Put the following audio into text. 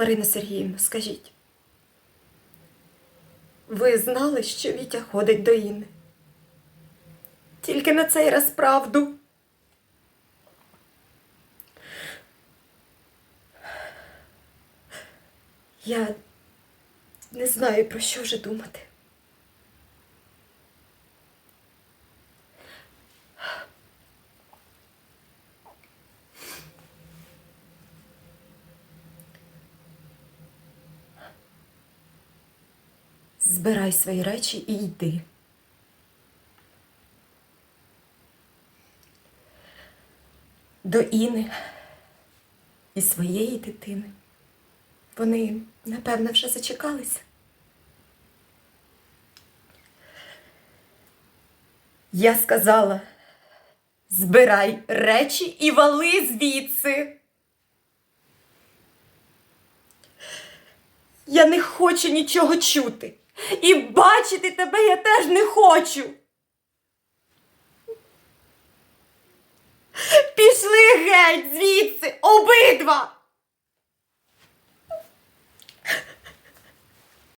Марина Сергіївна, скажіть. Ви знали, що Вітя ходить до Інни? Тільки на цей раз правду. Я не знаю, про що вже думати. Збирай свої речі і йди. До Іни і своєї дитини. Вони, напевно, вже зачекалися. Я сказала, збирай речі і вали звідси. Я не хочу нічого чути. І бачити тебе я теж не хочу. Пішли геть звідси, обидва.